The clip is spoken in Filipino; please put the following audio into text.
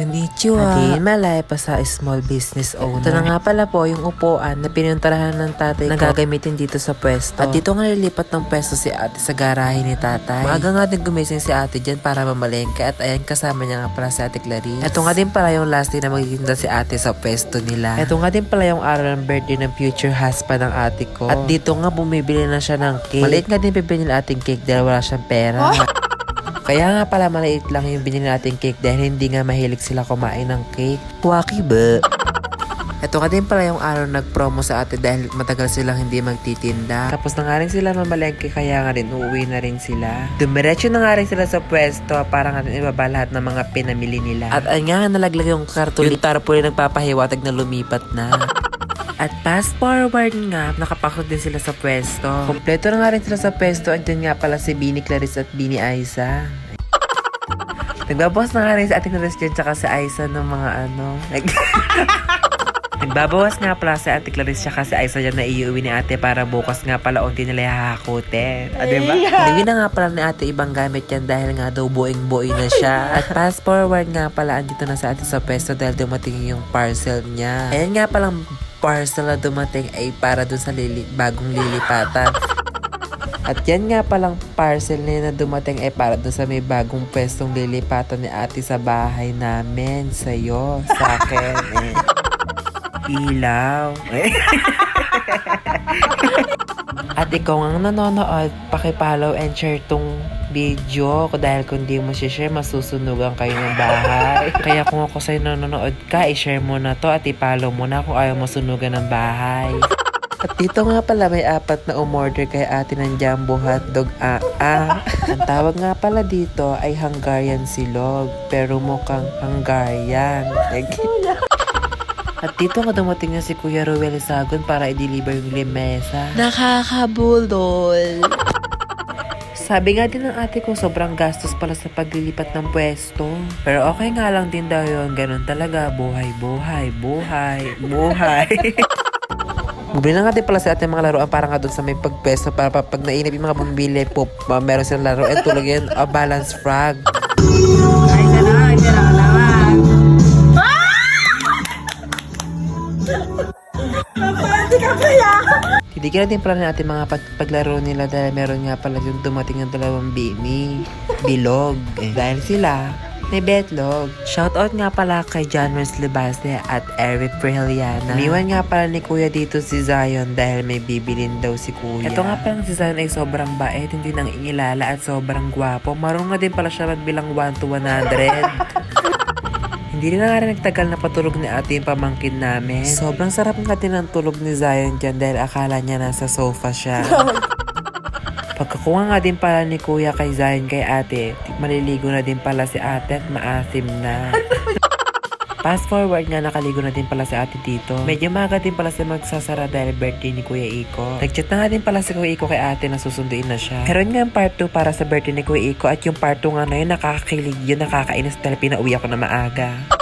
Konnichiwa. Adin malay pa sa small business owner. Ito na nga pala po yung upuan na pinuntarahan ng tatay ko na gagamitin dito sa pwesto. At dito nga nililipat ng pwesto si ate sa garahe ni tatay. Maaga nga din gumising si ate dyan para mamalengke at ayan kasama niya nga pala si ate Clarice. Ito nga din pala yung last day na magiging si ate sa pwesto nila. Ito nga din pala yung araw ng birthday ng future husband ng ate ko. At dito nga bumibili na siya ng cake. Maliit nga din bibili nila ating cake dahil wala siyang pera. Kaya nga pala maliit lang yung binili nating cake dahil hindi nga mahilig sila kumain ng cake. Waki ba? Ito nga din pala yung araw nag-promo sa ate dahil matagal silang hindi magtitinda. Tapos na nga rin sila mamalengke kaya nga rin uuwi na rin sila. Dumiretso na nga rin sila sa pwesto para nga rin ibaba lahat ng mga pinamili nila. At ay nga nalaglag yung karton. Yung tarpaulin nagpapahiwatig na lumipat na. At fast forward nga, nakapakot din sila sa pwesto. Kompleto na nga rin sila sa pwesto. Andyan nga pala si Bini Clarice at Bini Aiza. Nagbabawas na nga rin sa ating Clarice tsaka si Aiza ng mga ano. Nag- Nagbabawas nga pala si Ate Clarice tsaka si Aiza dyan na iuwi ni ate para bukas nga pala unti nila hahakutin. O, diba? Hindi na nga pala ni ate ibang gamit yan dahil nga daw buing-buoy na siya. At fast forward nga pala, andito na sa ate sa pesto dahil dumating yung parcel niya. Ayan nga palang parcel na dumating ay para dun sa lili- bagong lilipatan. At yan nga palang parcel na, na dumating ay para dun sa may bagong pwestong lilipatan ni ate sa bahay namin. Sa'yo, sa akin. Eh. Ilaw. At ikaw ang nanonood, pakipollow and share tong video ko dahil kung di mo share, masusunugan kayo ng bahay. Kaya kung ako sa'yo nanonood ka, i-share mo na to at i-follow mo na kung ayaw masunugan ng bahay. At dito nga pala may apat na umorder kay ate ng jumbo hotdog ah ah. Ang tawag nga pala dito ay Hungarian silog pero mukhang Hungarian. At dito nga dumating na si Kuya Ruel Sagon para i-deliver yung limesa. Nakakabulol! Sabi nga din ng ate ko, sobrang gastos pala sa paglilipat ng pwesto. Pero okay nga lang din daw yun. Ganun talaga. Buhay, buhay, buhay, buhay. Bumili na nga din pala sa ating mga laruan para nga doon sa may pagpesto para pa- pag nainip yung mga bumibili po, meron silang laruan. Tulog yun, a balance frog. Ay, sana, hindi na kalaman. Titigyan natin pala natin mga pag- paglaro nila dahil meron nga pala yung dumating ng dalawang bini. Bilog. Eh, dahil sila, may betlog. Shoutout nga pala kay John Mers Libaste at Eric Preheliana. Iniwan nga pala ni Kuya dito si Zion dahil may bibilin daw si Kuya. Ito nga pala si Zion ay sobrang bait, hindi nang ingilala at sobrang gwapo. Marunong nga din pala siya magbilang 1 to 100. Hindi na nga rin nagtagal na patulog ni ate yung pamangkin namin. Sobrang sarap nga din ang tulog ni Zion dyan dahil akala niya nasa sofa siya. Pagkakuha nga din pala ni kuya kay Zion kay ate, maliligo na din pala si ate at maasim na. Fast forward nga nakaligo na din pala si ate dito. Medyo maga din pala siya magsasara dahil birthday ni Kuya Iko. Nagchat na nga din pala si Kuya Iko kay ate na susunduin na siya. Meron nga yung part 2 para sa birthday ni Kuya Iko at yung part 2 nga na yun nakakakilig yun, nakakainis dahil pinauwi ako na maaga.